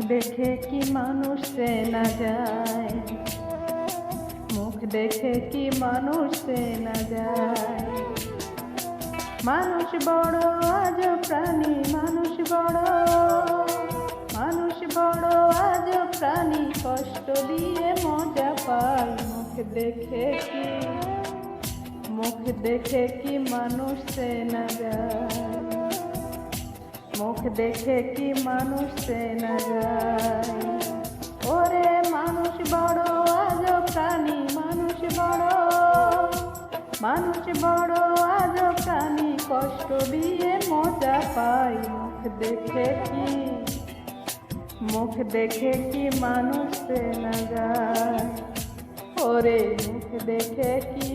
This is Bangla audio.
দেখে কি মানুষ চেনা যায়? মুখ দেখে কি মানুষ চেনা যায়? মানুষ বড়, আজ প্রাণী, মানুষ বড়। মানুষ বড়, আজ প্রাণী, কষ্ট দিয়ে মজা পায়। মুখ দেখে কি, মুখ দেখে কি মানুষ চেনা যায়? মুখ দেখে কি মানুষ চেনা যায় ওরে মানুষ বড় আজ প্রাণী, মানুষ বড়। মানুষ বড় আজ প্রাণী, কষ্ট দিয়ে মজা পাই মুখ দেখে কি? মুখ দেখে কি মানুষ চেনা যায় ওরে মুখ দেখে কি?